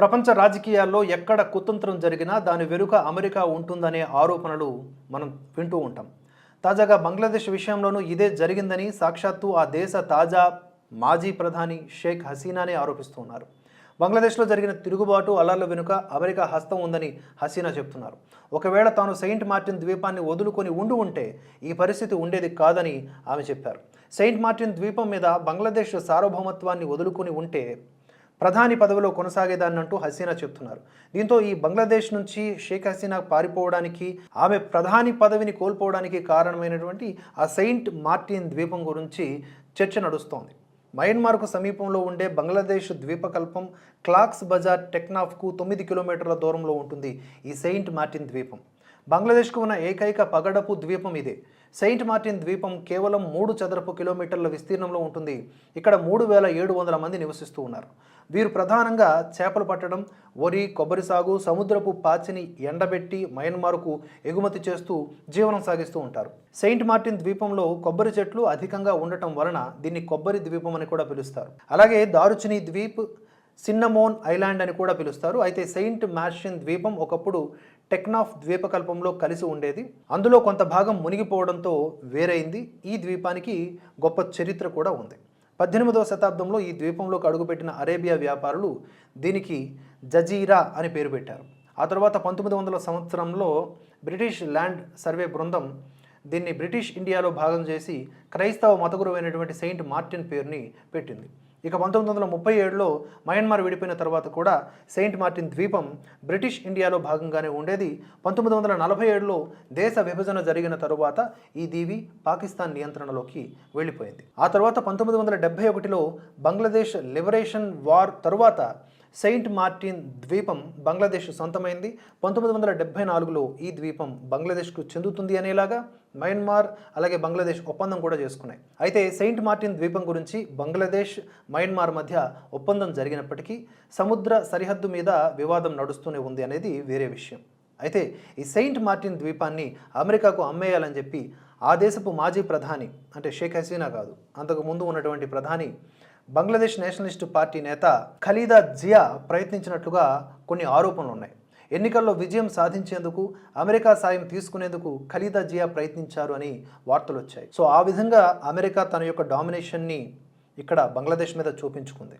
ప్రపంచ రాజకీయాల్లో ఎక్కడ కుతంత్రం జరిగినా దాని వెనుక అమెరికా ఉంటుందనే ఆరోపణలు మనం వింటూ ఉంటాం. తాజాగా బంగ్లాదేశ్ విషయంలోనూ ఇదే జరిగిందని సాక్షాత్తు ఆ దేశ తాజా మాజీ ప్రధాని షేక్ హసీనానే ఆరోపిస్తున్నారు బంగ్లాదేశ్లో జరిగిన తిరుగుబాటు అల్లర్ల వెనుక అమెరికా హస్తం ఉందని హసీనా చెప్తున్నారు. ఒకవేళ తాను సెయింట్ మార్టిన్ ద్వీపాన్ని వదులుకొని ఉండి ఉంటే ఈ పరిస్థితి ఉండేది కాదని ఆమె చెప్పారు. సెయింట్ మార్టిన్ ద్వీపం మీద బంగ్లాదేశ్ సార్వభౌమత్వాన్ని వదులుకొని ఉంటే ప్రధాని పదవిలో కొనసాగేదాన్నంటూ హసీనా చెప్తున్నారు. దీంతో ఈ బంగ్లాదేశ్ నుంచి షేక్ హసీనా పారిపోవడానికి ఆమె ప్రధాని పదవిని కోల్పోవడానికి కారణమైనటువంటి ఆ సెయింట్ మార్టిన్ ద్వీపం గురించి చర్చ నడుస్తోంది. మయన్మార్కు సమీపంలో ఉండే బంగ్లాదేశ్ ద్వీపకల్పం క్లాక్స్ బజార్ టెక్నాఫ్కు తొమ్మిది కిలోమీటర్ల దూరంలో ఉంటుంది ఈ సెయింట్ మార్టిన్ ద్వీపం. బంగ్లాదేశ్కు ఉన్న ఏకైక పగడపు ద్వీపం ఇదే. సెయింట్ మార్టిన్ ద్వీపం కేవలం మూడు చదరపు కిలోమీటర్ల విస్తీర్ణంలో ఉంటుంది. ఇక్కడ మూడు వేల ఏడు వందల మంది నివసిస్తూ ఉన్నారు. వీరు ప్రధానంగా చేపలు పట్టడం వరి కొబ్బరి సాగు సముద్రపు పాచిని ఎండబెట్టి మయన్మార్కు ఎగుమతి చేస్తూ జీవనం సాగిస్తూ ఉంటారు. సెయింట్ మార్టిన్ ద్వీపంలో కొబ్బరి చెట్లు అధికంగా ఉండటం వలన దీన్ని కొబ్బరి ద్వీపం అని కూడా పిలుస్తారు. అలాగే దారుచిని ద్వీప్ సిన్నమోన్ ఐలాండ్ అని కూడా పిలుస్తారు. అయితే సెయింట్ మార్షిన్ ద్వీపం ఒకప్పుడు టెక్నాఫ్ ద్వీపకల్పంలో కలిసి ఉండేది. అందులో కొంత భాగం మునిగిపోవడంతో వేరైంది. ఈ ద్వీపానికి గొప్ప చరిత్ర కూడా ఉంది. పద్దెనిమిదవ శతాబ్దంలో ఈ ద్వీపంలోకి అడుగుపెట్టిన అరేబియా వ్యాపారులు దీనికి జజీరా అని పేరు పెట్టారు. ఆ తర్వాత పంతొమ్మిది వందల సంవత్సరంలో బ్రిటిష్ ల్యాండ్ సర్వే బృందం దీన్ని బ్రిటిష్ ఇండియాలో భాగం చేసి క్రైస్తవ మతగురువైనటువంటి సెయింట్ మార్టిన్ పేరుని పెట్టింది. ఇక పంతొమ్మిది వందల ముప్పై ఏడులో మయన్మార్ విడిపోయిన తర్వాత కూడా సెయింట్ మార్టిన్ ద్వీపం బ్రిటిష్ ఇండియాలో భాగంగానే ఉండేది. పంతొమ్మిది వందల నలభై ఏడులో దేశ విభజన జరిగిన తరువాత ఈ దీవి పాకిస్తాన్ నియంత్రణలోకి వెళ్ళిపోయింది. ఆ తర్వాత పంతొమ్మిది వందల డెబ్బై ఒకటిలో బంగ్లాదేశ్ లిబరేషన్ వార్ తరువాత సెయింట్ మార్టిన్ ద్వీపం బంగ్లాదేశ్ సొంతమైంది. పంతొమ్మిది వందల డెబ్బై నాలుగులో ఈ ద్వీపం బంగ్లాదేశ్కు చెందుతుంది అనేలాగా మయన్మార్ అలాగే బంగ్లాదేశ్ ఒప్పందం కూడా చేసుకున్నాయి. అయితే సెయింట్ మార్టిన్ ద్వీపం గురించి బంగ్లాదేశ్ మయన్మార్ మధ్య ఒప్పందం జరిగినప్పటికీ సముద్ర సరిహద్దు మీద వివాదం నడుస్తూనే ఉంది అనేది వేరే విషయం. అయితే ఈ సెయింట్ మార్టిన్ ద్వీపాన్ని అమెరికాకు అమ్మేయాలని చెప్పి ఆ దేశపు మాజీ ప్రధాని అంటే షేక్ హసీనా కాదు అంతకు ముందు ఉన్నటువంటి ప్రధాని బంగ్లాదేశ్ నేషనలిస్ట్ పార్టీ నేత ఖలీదా జియా ప్రయత్నించినట్లుగా కొన్ని ఆరోపణలు ఉన్నాయి. ఎన్నికల్లో విజయం సాధించేందుకు అమెరికా సాయం తీసుకునేందుకు ఖలీదా జియా ప్రయత్నించారు అని వార్తలు వచ్చాయి. సో ఆ విధంగా అమెరికా తన యొక్క డామినేషన్ని ఇక్కడ బంగ్లాదేశ్ మీద చూపించుకుంది.